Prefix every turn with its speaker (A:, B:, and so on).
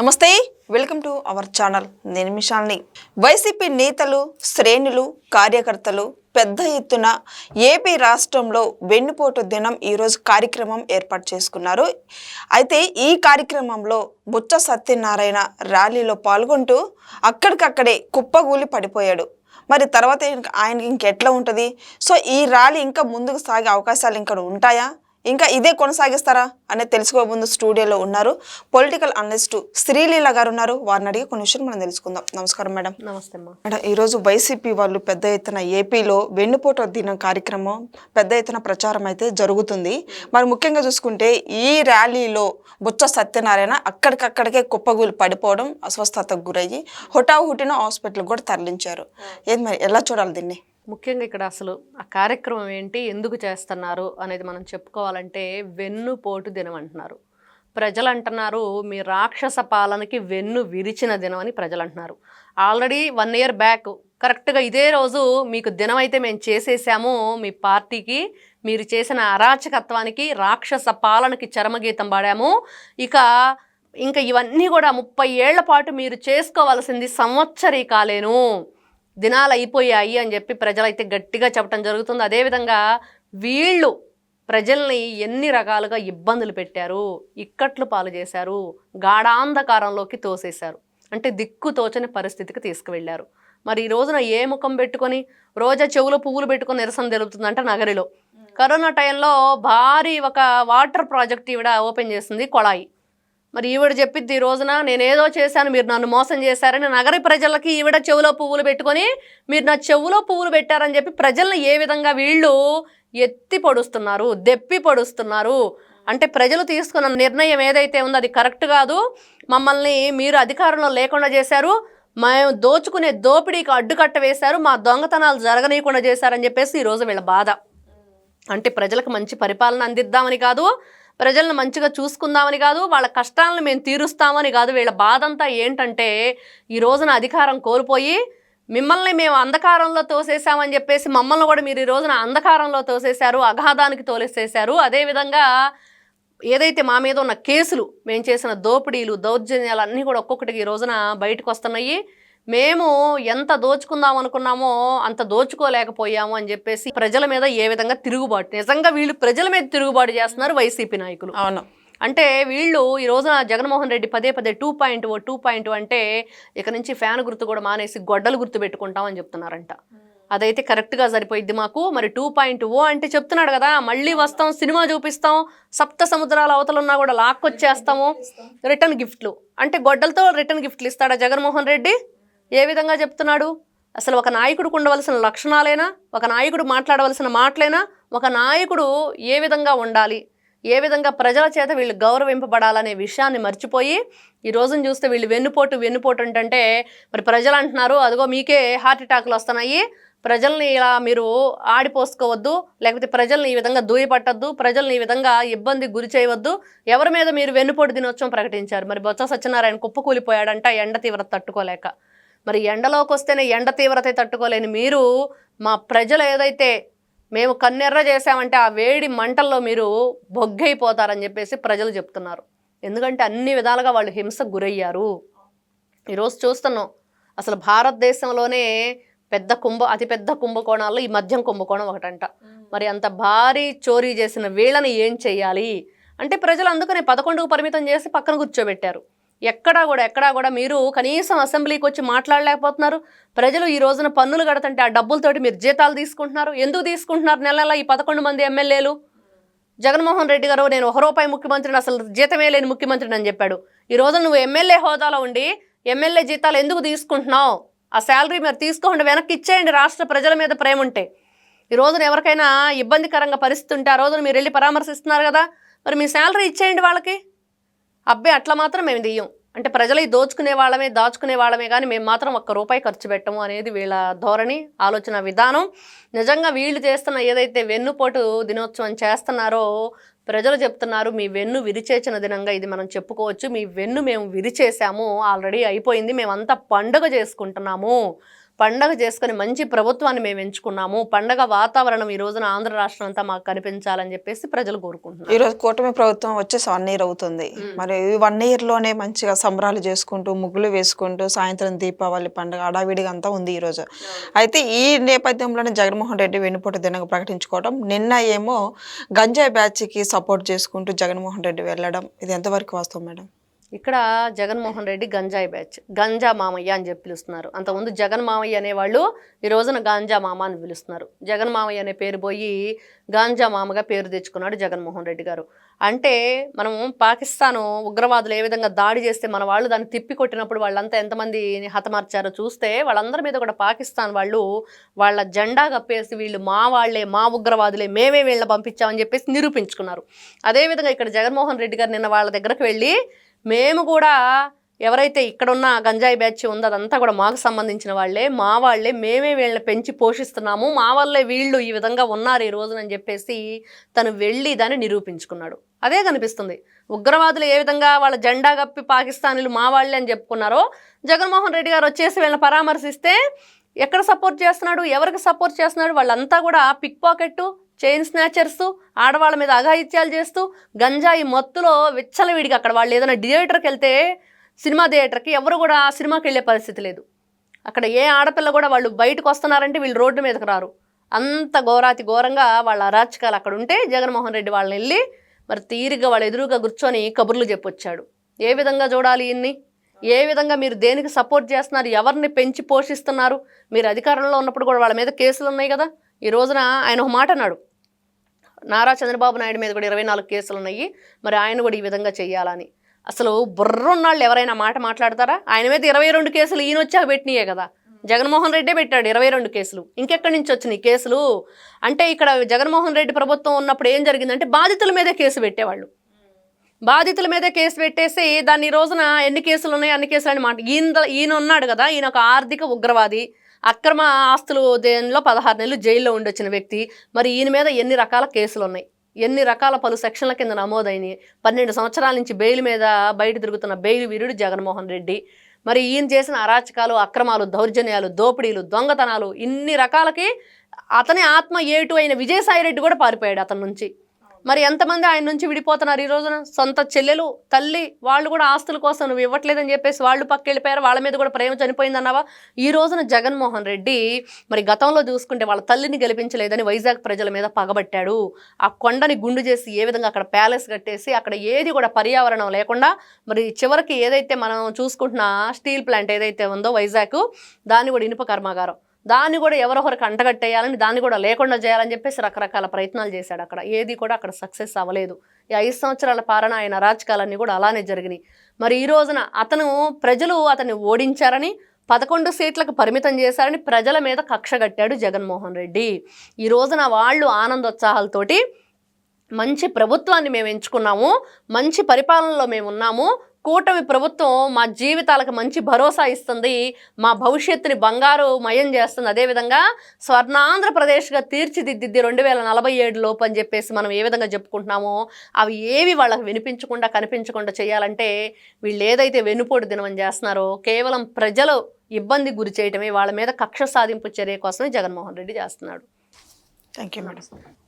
A: నమస్తే welcome to our channel. నేను మిషాల్ని YCP నేతలు శ్రేణులు కార్యకర్తలు పెద్ద ఎత్తున ఏపీ రాష్ట్రంలో వెన్నుపోటు దినం ఈరోజు కార్యక్రమం ఏర్పాటు చేసుకున్నారు. అయితే ఈ కార్యక్రమంలో బుచ్చ సత్యనారాయణ ర్యాలీలో పాల్గొంటూ అక్కడికక్కడే కుప్పగూలి పడిపోయాడు. మరి తర్వాత ఆయనకి ఇంకెట్లా ఉంటుంది? సో ఈ ర్యాలీ ఇంకా ముందుకు సాగే అవకాశాలు ఇంకా ఉంటాయా? ఇంకా ఇదే కొనసాగిస్తారా అనేది తెలుసుకోబోదు స్టూడియోలో ఉన్నారు పొలిటికల్ అనలిస్ట్ శ్రీలీల గారు ఉన్నారు. వారిని అడిగి కొన్ని విషయాలు మనం తెలుసుకుందాం. నమస్కారం మేడం.
B: నమస్తే అమ్మా.
A: మేడం ఈరోజు వైసీపీ వాళ్ళు పెద్ద ఎత్తున ఏపీలో వెన్నుపోటు దినం కార్యక్రమం పెద్ద ఎత్తున ప్రచారం అయితే జరుగుతుంది. మరి ముఖ్యంగా చూసుకుంటే ఈ ర్యాలీలో బుచ్చ సత్యనారాయణ అక్కడికక్కడికే కుప్పగూలి పడిపోవడం అస్వస్థతకు గురయ్యి హుటాహుటిన హాస్పిటల్ కూడా తరలించారు. ఏది మరి ఎలా చూడాలి దీన్ని?
B: ముఖ్యంగా ఇక్కడ అసలు ఆ కార్యక్రమం ఏంటి ఎందుకు చేస్తున్నారు అనేది మనం చెప్పుకోవాలంటే వెన్నుపోటు దినం అంటున్నారు. ప్రజలు అంటున్నారు మీ రాక్షస పాలనకి వెన్ను విరిచిన దినం అని ప్రజలు అంటున్నారు ఆల్రెడీ వన్ ఇయర్ బ్యాక్ కరెక్ట్గా ఇదే రోజు మీకు దినం అయితే మేము చేసేసాము మీ పార్టీకి మీరు చేసిన అరాచకత్వానికి రాక్షస పాలనకి చరమగీతం పాడాము. ఇక ఇంకా ఇవన్నీ కూడా ముప్పై ఏళ్ళ పాటు మీరు చేసుకోవాల్సింది సంవత్సరీకాలేను. దినాలు అయిపోయాయి అని చెప్పి ప్రజలైతే గట్టిగా చెప్పడం జరుగుతుంది. అదేవిధంగా వీళ్ళు ప్రజల్ని ఎన్ని రకాలుగా ఇబ్బందులు పెట్టారు ఇక్కట్లు పాలు చేశారు గాఢాంధకారంలోకి తోసేశారు. అంటే దిక్కు తోచని పరిస్థితికి తీసుకువెళ్ళారు. మరి ఈ రోజున ఏ ముఖం పెట్టుకొని రోజా చెవులో పువ్వులు పెట్టుకొని నిరసన తెలుపుతుందంట నగరిలో. కరోనా టైంలో భారీ ఒక వాటర్ ప్రాజెక్ట్ ఈవిడ ఓపెన్ చేసింది కొళాయి. మరి ఈవిడ చెప్పిద్ది ఈ రోజున నేను ఏదో చేశాను మీరు నన్ను మోసం చేశారని నగర ప్రజలకి ఈవిడ చెవులో పువ్వులు పెట్టుకొని మీరు నా చెవులో పువ్వులు పెట్టారని చెప్పి ప్రజల్ని ఏ విధంగా వీళ్ళు ఎత్తి పొడుస్తున్నారు దెప్పి పొడుస్తున్నారు? అంటే ప్రజలు తీసుకున్న నిర్ణయం ఏదైతే ఉందో అది కరెక్ట్ కాదు. మమ్మల్ని మీరు అధికారంలో లేకుండా చేశారు. మేము దోచుకునే దోపిడీకి అడ్డుకట్ట వేశారు. మా దొంగతనాలు జరగనీయకుండా చేశారని చెప్పేసి ఈరోజు వీళ్ళ బాధ. అంటే ప్రజలకు మంచి పరిపాలన అందిద్దామని కాదు. ప్రజలను మంచిగా చూసుకుందామని కాదు వాళ్ళ కష్టాలను మేము తీరుస్తామని కాదు. వీళ్ళ బాధ అంతా ఏంటంటే ఈ రోజున అధికారం కోల్పోయి మిమ్మల్ని మేము అంధకారంలో తోసేసామని చెప్పేసి మమ్మల్ని కూడా మీరు ఈ రోజున అంధకారంలో తోసేశారు అగాధానికి తోలేసేశారు. అదేవిధంగా ఏదైతే మా మీద ఉన్న కేసులు మేము చేసిన దోపిడీలు దౌర్జన్యాలు అన్నీ కూడా ఒక్కొక్కటికి ఈ రోజున బయటకు వస్తున్నాయి. మేము ఎంత దోచుకుందాం అనుకున్నామో అంత దోచుకోలేకపోయాము అని చెప్పేసి ప్రజల మీద ఏ విధంగా తిరుగుబాటు నిజంగా వీళ్ళు ప్రజల మీద తిరుగుబాటు చేస్తున్నారు వైసీపీ నాయకులు.
A: అవును.
B: అంటే వీళ్ళు ఈ రోజున జగన్మోహన్ రెడ్డి పదే పదే two point O two point అంటే ఇక నుంచి ఫ్యాన్ గుర్తు కూడా మానేసి గొడ్డలు గుర్తు పెట్టుకుంటామని చెప్తున్నారంట. అదైతే కరెక్ట్గా సరిపోయిద్ది మాకు. మరి టూ పాయింట్ ఓ అంటే చెప్తున్నాడు కదా మళ్ళీ వస్తాం సినిమా చూపిస్తాం సప్త సముద్రాల అవతల ఉన్నా కూడా లాక్కొచ్చేస్తాము. రిటర్న్ గిఫ్ట్లు. అంటే గొడ్డలతో రిటర్న్ గిఫ్ట్లు ఇస్తాడా జగన్మోహన్ రెడ్డి? ఏ విధంగా చెప్తున్నాడు? అసలు ఒక నాయకుడికి ఉండవలసిన లక్షణాలైనా? ఒక నాయకుడు మాట్లాడవలసిన మాటలైనా? ఒక నాయకుడు ఏ విధంగా ఉండాలి? ఏ విధంగా ప్రజల చేత వీళ్ళు గౌరవింపబడాలనే విషయాన్ని మర్చిపోయి ఈ రోజును చూస్తే వీళ్ళు వెన్నుపోటు వెన్నుపోటు ఏంటంటే మరి ప్రజలు అంటున్నారు అదిగో మీకే హార్ట్ అటాక్లు వస్తున్నాయి. ప్రజల్ని ఇలా మీరు ఆడిపోసుకోవద్దు లేకపోతే ప్రజల్ని ఈ విధంగా దూయపట్టద్దు ప్రజల్ని ఈ విధంగా ఇబ్బంది గురి చేయవద్దు. ఎవరి మీద మీరు వెన్నుపోటు దినోత్సవం ప్రకటించారు? మరి బొత్స సత్యనారాయణ కుప్పకూలిపోయాడంట ఎండ తీవ్రత తట్టుకోలేక. మరి ఎండలోకి వస్తేనే ఎండ తీవ్రత తట్టుకోలేని మీరు మా ప్రజలు ఏదైతే మేము కన్నెర్ర చేసామంటే ఆ వేడి మంటల్లో మీరు బొగ్గైపోతారని చెప్పేసి ప్రజలు చెప్తున్నారు. ఎందుకంటే అన్ని విధాలుగా వాళ్ళు హింసకు గురయ్యారు. ఈరోజు చూస్తున్నాం అసలు భారతదేశంలోనే పెద్ద కుంభ అతిపెద్ద కుంభకోణాల్లో ఈ మద్యం కుంభకోణం ఒకటంట. మరి అంత భారీ చోరీ చేసిన వీళ్ళని ఏం చెయ్యాలి? అంటే ప్రజలు అందుకనే పదకొండుకు పరిమితం చేసి పక్కన కూర్చోబెట్టారు. ఎక్కడా కూడా ఎక్కడా కూడా మీరు కనీసం అసెంబ్లీకి వచ్చి మాట్లాడలేకపోతున్నారు. ప్రజలు ఈ రోజున పన్నులు కడతంటే ఆ డబ్బులతోటి మీరు జీతాలు తీసుకుంటున్నారు. ఎందుకు తీసుకుంటున్నారు నెల నెల ఈ పదకొండు మంది ఎమ్మెల్యేలు? జగన్మోహన్ రెడ్డి గారు నేను ఒక రూపాయి ముఖ్యమంత్రిని అసలు జీతమే లేని ముఖ్యమంత్రిని అని చెప్పాడు. ఈ రోజు నువ్వు ఎమ్మెల్యే హోదాలో ఉండి ఎమ్మెల్యే జీతాలు ఎందుకు తీసుకుంటున్నావు? ఆ శాలరీ మీరు తీసుకోండి వెనక్కి ఇచ్చేయండి రాష్ట్ర ప్రజల మీద ప్రేమ ఉంటే. ఈ రోజున ఎవరికైనా ఇబ్బందికరంగా పరిస్థితి ఉంటే ఆ రోజున మీరు వెళ్ళి పరామర్శిస్తున్నారు కదా. మరి మీ శాలరీ ఇచ్చేయండి వాళ్ళకి. అబ్బే అట్లా మాత్రం మేము దియ్యం? అంటే ప్రజలు దోచుకునే వాళ్ళమే దాచుకునే వాళ్ళమే కానీ మేము మాత్రం ఒక్క రూపాయి ఖర్చు పెట్టము అనేది వీళ్ళ ధోరణి ఆలోచన విధానం. నిజంగా వీళ్ళు చేస్తున్న ఏదైతే వెన్నుపోటు దినోత్సవం చేస్తున్నారో ప్రజలు చెప్తున్నారు మీ వెన్ను విరిచేసిన దినంగా ఇది మనం చెప్పుకోవచ్చు. మీ వెన్ను మేము విరిచేసాము ఆల్రెడీ అయిపోయింది. మేమంతా పండుగ చేసుకుంటున్నాము. పండగ చేసుకొని మంచి ప్రభుత్వాన్ని మేము ఎంచుకున్నాము. పండగ వాతావరణం ఈ రోజున ఆంధ్ర రాష్ట్రం అంతా మాకు కనిపించాలని చెప్పేసి ప్రజలు కోరుకుంటున్నారు.
A: ఈ రోజు కూటమి ప్రభుత్వం వచ్చేసి వన్ ఇయర్ అవుతుంది. మరి ఈ వన్ ఇయర్లోనే మంచిగా సంబరాలు చేసుకుంటూ ముగ్గులు వేసుకుంటూ సాయంత్రం దీపావళి పండుగ అడావిడిగా అంతా ఉంది ఈ రోజు. అయితే ఈ నేపథ్యంలోనే జగన్మోహన్ రెడ్డి వెన్నుపోటు దినంగా ప్రకటించుకోవడం నిన్న ఏమో గంజాయి బ్యాచ్కి సపోర్ట్ చేసుకుంటూ జగన్మోహన్ రెడ్డి వెళ్ళడం ఇది ఎంతవరకు వాస్తవం మేడం?
B: ఇక్కడ జగన్మోహన్ రెడ్డి గంజాయి బ్యాచ్ గంజా మామయ్య అని చెప్పి పిలుస్తున్నారు. అంతకుముందు జగన్ మామయ్య అనేవాళ్ళు ఈ రోజున గాంజా మామ అని పిలుస్తున్నారు. జగన్ మామయ్య అనే పేరు పోయి గాంజా మామగా పేరు తెచ్చుకున్నాడు జగన్మోహన్ రెడ్డి గారు. అంటే మనం పాకిస్తాను ఉగ్రవాదులు ఏ విధంగా దాడి చేస్తే మన వాళ్ళు దాన్ని తిప్పి కొట్టినప్పుడు వాళ్ళంతా ఎంతమంది హతమార్చారో చూస్తే వాళ్ళందరి మీద కూడా పాకిస్తాన్ వాళ్ళు వాళ్ళ జెండా కప్పేసి వీళ్ళు మా వాళ్ళే మా ఉగ్రవాదులే మేమే వీళ్ళని పంపించామని చెప్పేసి నిరూపించుకున్నారు. అదేవిధంగా ఇక్కడ జగన్మోహన్ రెడ్డి గారు నిన్న వాళ్ళ దగ్గరకు వెళ్ళి మేము కూడా ఎవరైతే ఇక్కడున్న గంజాయి బ్యాచ్ ఉందో అదంతా కూడా మాకు సంబంధించిన వాళ్ళే మా వాళ్ళే మేమే వీళ్ళని పెంచి పోషిస్తున్నాము మా వల్లే వీళ్ళు ఈ విధంగా ఉన్నారు ఈ రోజునని చెప్పేసి తను వెళ్ళి దాన్ని నిరూపించుకున్నాడు. అదే కనిపిస్తుంది. ఉగ్రవాదులు ఏ విధంగా వాళ్ళ జెండా కప్పి పాకిస్తానీలు మా వాళ్ళే అని చెప్పుకున్నారో జగన్మోహన్ రెడ్డి గారు వచ్చేసి వీళ్ళని పరామర్శిస్తే ఎక్కడ సపోర్ట్ చేస్తున్నాడు ఎవరికి సపోర్ట్ చేస్తున్నాడు వాళ్ళంతా కూడా పిక్ పాకెట్ చైన్ స్నాచర్స్ ఆడవాళ్ళ మీద అఘాయిత్యాలు చేస్తూ గంజాయి మత్తులో విచ్చలవిడిగా అక్కడ వాళ్ళు ఏదైనా థియేటర్కి వెళ్తే సినిమా థియేటర్కి ఎవరు కూడా సినిమాకి వెళ్ళే పరిస్థితి లేదు. అక్కడ ఏ ఆడపిల్ల కూడా వాళ్ళు బయటకు వస్తున్నారంటే వీళ్ళు రోడ్డు మీదకి రారు. అంత ఘోరాతి ఘోరంగా వాళ్ళ అరాచకాలు అక్కడ ఉంటే జగన్మోహన్ రెడ్డి వాళ్ళని వెళ్ళి మరి తీరిగ్గా వాళ్ళ ఎదురుగా కూర్చొని కబుర్లు చెప్పొచ్చాడు. ఏ విధంగా చూడాలి ఇన్ని? ఏ విధంగా మీరు దేనికి సపోర్ట్ చేస్తున్నారు? ఎవరిని పెంచి పోషిస్తున్నారు? మీరు అధికారంలో ఉన్నప్పుడు కూడా వాళ్ళ మీద కేసులు ఉన్నాయి కదా? ఈ రోజున ఆయన ఒక మాట అన్నాడు. నారా చంద్రబాబు నాయుడు మీద కూడా ఇరవై నాలుగు కేసులు ఉన్నాయి. మరి ఆయన కూడా ఈ విధంగా చేయాలని అసలు బుర్రున్నాళ్ళు ఎవరైనా మాట మాట్లాడతారా? ఆయన మీద ఇరవై రెండు కేసులు ఈయన వచ్చాక పెట్టినాయే కదా. జగన్మోహన్ రెడ్డే పెట్టాడు ఇరవై రెండు కేసులు. ఇంకెక్కడి నుంచి వచ్చినాయి కేసులు? అంటే ఇక్కడ జగన్మోహన్ రెడ్డి ప్రభుత్వం ఉన్నప్పుడు ఏం జరిగిందంటే బాధితుల మీదే కేసు పెట్టేవాళ్ళు. బాధితుల మీద కేసు పెట్టేసి దాన్ని రోజున ఎన్ని కేసులు ఉన్నాయి అన్ని కేసులు అని మాట ఈయన ఈయన ఉన్నాడు కదా ఈయన ఒక ఆర్థిక ఉగ్రవాది. అక్రమ ఆస్తులు దేనిలో పదహారు నెలలు జైల్లో ఉండొచ్చిన వ్యక్తి. మరి ఈయన మీద ఎన్ని రకాల కేసులు ఉన్నాయి ఎన్ని రకాల పలు సెక్షన్ల కింద నమోదైనవి పన్నెండు సంవత్సరాల నుంచి బెయిల్ మీద బయట తిరుగుతున్న బెయిల్ వీరుడు జగన్మోహన్ రెడ్డి. మరి ఈయన చేసిన అరాచకాలు అక్రమాలు దౌర్జన్యాలు దోపిడీలు దొంగతనాలు ఇన్ని రకాలకి అతని ఆత్మ ఏటు అయిన విజయసాయి రెడ్డి కూడా పారిపోయాడు అతని నుంచి. మరి ఎంతమంది ఆయన నుంచి విడిపోతున్నారు ఈ రోజున? సొంత చెల్లెలు తల్లి వాళ్ళు కూడా ఆస్తుల కోసం నువ్వు ఇవ్వట్లేదని చెప్పేసి వాళ్ళు పక్క వెళ్ళిపోయారు వాళ్ళ మీద కూడా ప్రేమ చనిపోయింది అన్నావా? ఈ రోజున జగన్మోహన్ రెడ్డి మరి గతంలో చూసుకుంటే వాళ్ళ తల్లిని గెలిపించలేదని వైజాగ్ ప్రజల మీద పగబట్టాడు. ఆ కొండని గుండు చేసి ఏ విధంగా అక్కడ ప్యాలెస్ కట్టేసి అక్కడ ఏది కూడా పర్యావరణం లేకుండా మరి చివరికి ఏదైతే మనం చూసుకుంటున్న స్టీల్ ప్లాంట్ ఏదైతే ఉందో వైజాగ్ దాన్ని కూడా ఇనుప కర్మాగారం. దాన్ని కూడా ఎవరొకరికి అంటగట్టేయాలని దాన్ని కూడా లేకుండా చేయాలని చెప్పేసి రకరకాల ప్రయత్నాలు చేశాడు అక్కడ. ఏది కూడా అక్కడ సక్సెస్ అవ్వలేదు. ఈ ఐదు సంవత్సరాల పాలన ఆయన రాజకాలన్నీ కూడా అలానే జరిగినాయి. మరి ఈ రోజున అతను ప్రజలు అతన్ని ఓడించారని పదకొండు సీట్లకు పరిమితం చేశారని ప్రజల మీద కక్ష కట్టాడు జగన్మోహన్ రెడ్డి. ఈ రోజున వాళ్ళు ఆనందోత్సాహాలతోటి మంచి ప్రభుత్వాన్ని మేము ఎంచుకున్నాము మంచి పరిపాలనలో మేము ఉన్నాము కూటమి ప్రభుత్వం మా జీవితాలకు మంచి భరోసా ఇస్తుంది మా భవిష్యత్తుని బంగారు మయం చేస్తుంది. అదేవిధంగా స్వర్ణాంధ్రప్రదేశ్గా తీర్చిదిద్దిద్ది రెండు వేల నలభై ఏడు లోపు అని చెప్పేసి మనం ఏ విధంగా చెప్పుకుంటున్నామో అవి ఏవి వాళ్ళకి వినిపించకుండా కనిపించకుండా చేయాలంటే వీళ్ళు ఏదైతే వెనుపోటు దినం చేస్తున్నారో కేవలం ప్రజలు ఇబ్బంది గురి చేయటమే వాళ్ళ మీద కక్ష సాధింపు చర్య కోసమే జగన్మోహన్ రెడ్డి చేస్తున్నాడు.
A: Thank you madam